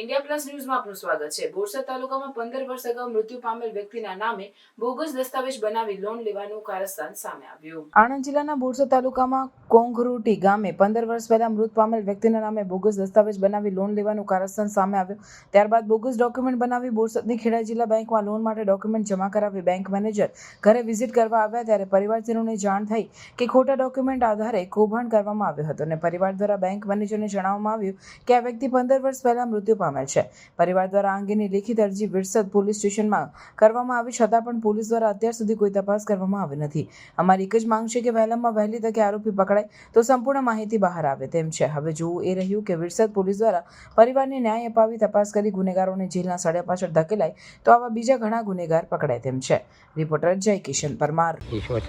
India plus ન્યૂઝમાં આપનું સ્વાગત છે. બોરસદ તાલુકામાં પંદર વર્ષ અગાઉ મૃત્યુ પામેલ વ્યક્તિના નામે બોગસ દસ્તાવેજ બનાવી લોન લેવાનું કારસ્તાન સામે આવ્યું. આણંદ જિલ્લાના બોરસદ તાલુકામાં કોંઘરુટી ગામે પંદર વર્ષ પહેલા મૃત પામેલ વ્યક્તિના નામે બોગસ દસ્તાવેજ બનાવી લોન લેવાનું કારસ્તાન સામે આવ્યું. ત્યારબાદ બોગસ ડોક્યુમેન્ટ બનાવી બોરસદની ખેડા જિલ્લા બેંકમાં લોન માટે ડોક્યુમેન્ટ જમા કરાવી બેંક મેનેજર ઘરે વિઝિટ કરવા આવ્યા ત્યારે પરિવારજનોને જાણ થઈ કે ખોટા ડોક્યુમેન્ટ આધારે કૌભાંડ કરવામાં આવ્યું હતું અને પરિવાર દ્વારા બેંક મેનેજરને જણાવવામાં આવ્યું કે આ વ્યક્તિ પંદર વર્ષ પહેલા મૃત્યુ પામેલ છે. પરિવાર દ્વારા આ અંગેની લેખિત અરજી વિરસદ પોલીસ સ્ટેશનમાં કરવામાં આવી છતાં પણ પોલીસ દ્વારા અત્યાર સુધી કોઈ તપાસ કરવામાં આવી નથી. અમારી એક જ માંગ છે કે વહેલામાં વહેલી તકે આરોપી પકડાય તો સંપૂર્ણ માહિતી બહાર આવે તેમ છે. હવે જોવું એ રહ્યું કે વિરસદ પોલીસ દ્વારા પરિવારને ન્યાય અપાવી તપાસ કરી ગુનેગારોને જેલના સળિયા પાછળ ધકેલાય તો આવા બીજા ઘણા ગુનેગાર પકડાય તેમ છે. રિપોર્ટર જય કિશન પરમાર. ઈશ્વર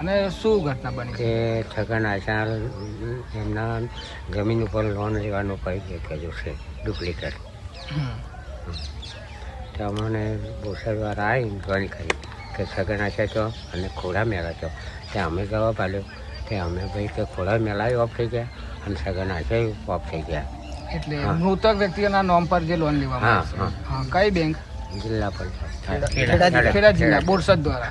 અને શું ઘટના બની કે છગન આચાર એમના જમીન ઉપર લોન લેવાનું કહી કર્યું છે ડુપ્લિકેટ. હમ. તો અમને બોસરવાળા આવી ઘણી કરી કે છગન છે તો અને ખોડા મેળા છો ત્યાં અમે ગવા પાડ્યો તે અમે ભાઈ કે ખોડા મેળા ઓફ થઈ ગયા અને છગન છે ઓફ થઈ ગયા. એટલે. મૃતક વ્યક્તિના નામ પર જે લોન લેવામાં હા, આવશે હા. હા કઈ બેંક જિલ્લા પંચાયત. ખેડા જિલ્લા બોરસદ દ્વારા.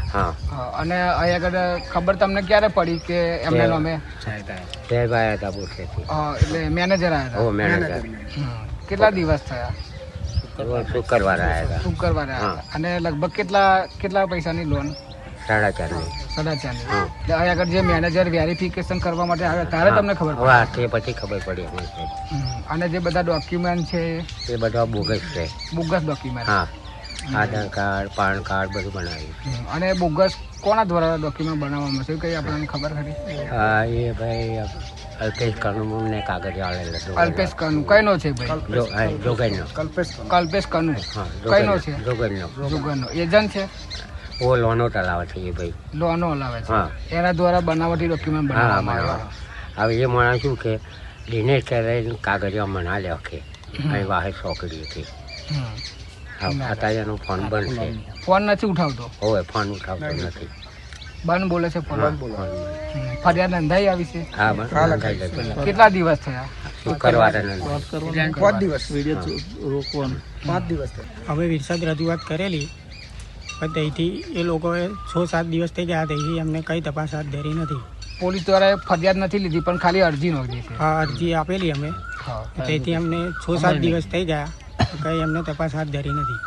અને અહીંયા આગળ ખબર તમને ક્યારે પડી કે એમને તે- નામે સાહેબ આવ્યા હતા બોરસદ એટલે મેનેજર આવ્યા હતા. મેનેજર. કેટલા દિવસ થયા? શુક્રવાર આવ્યા શુક્રવારે આવ્યા અને લગભગ કેટલા કેટલા પૈસાની લોન સાડા એટલે આગળ જે મેનેજર વેરિફિકેશન કરવા માટે આવ્યા ત્યારે તમને ખબર હવે તે પછી ખબર પડી. અને જે બધા ડોક્યુમેન્ટ છે? એ બધા બોગસ છે. બોગસ ડોક્યુમેન્ટ હા. આધાર કાર્ડ પાન કાર્ડ બધું બનાવ્યું. અને બોગસ કોના દ્વારા ડોક્યુમેન્ટ બનાવવામાં છે? કઈ આપણને ખબર ખરી? હા એ ભાઈ અલ્પેશ કનુ ને કાગળ આવેલ હતું અલ્પેશ કનુ. કઈનો છે ભાઈ? જો- જોગણનો કલ્પેશ કનુ. હા કઈનો છે? જોગણનો જુગરનો એજન્ટ છે? ઓ લોનો ચલાવે છે એ ભાઈ. લોનો હલાવે છે. હા. એના દ્વારા બનાવટી ડોક્યુમેન્ટ બનાવવામાં આવ્યા. હવે એ માણસ શું કે દિનેશ કરે કાગળિયા મના લખે અહીં વાહે છોકરી હતી. હા અત્યારે એનો ફોન બંધ છે. ફોન નથી ઉઠાવતો. હવે ફોન ઉઠાવતો નથી. બંધ બોલે છે પણ ફરિયાદ નોંધાઈ આવી છે? કેટલા દિવસ થયા? શુક્રવારે રોકવાનું. પાંચ દિવસ હવે વિરસાદ રજૂઆત કરેલી. પણ ત્યાંથી એ લોકોએ છ સાત દિવસ થઈ ગયા. ત્યાંથી અમને કંઈ તપાસ હાથ ધરી નથી. પોલીસ દ્વારા એ ફરિયાદ નથી લીધી પણ ખાલી અરજી નોંધી છે. અરજી આપેલી અમે. તેથી ત્યાંથી અમને છ સાત દિવસ થઈ ગયા. કંઈ અમને તપાસ હાથ ધરી નથી.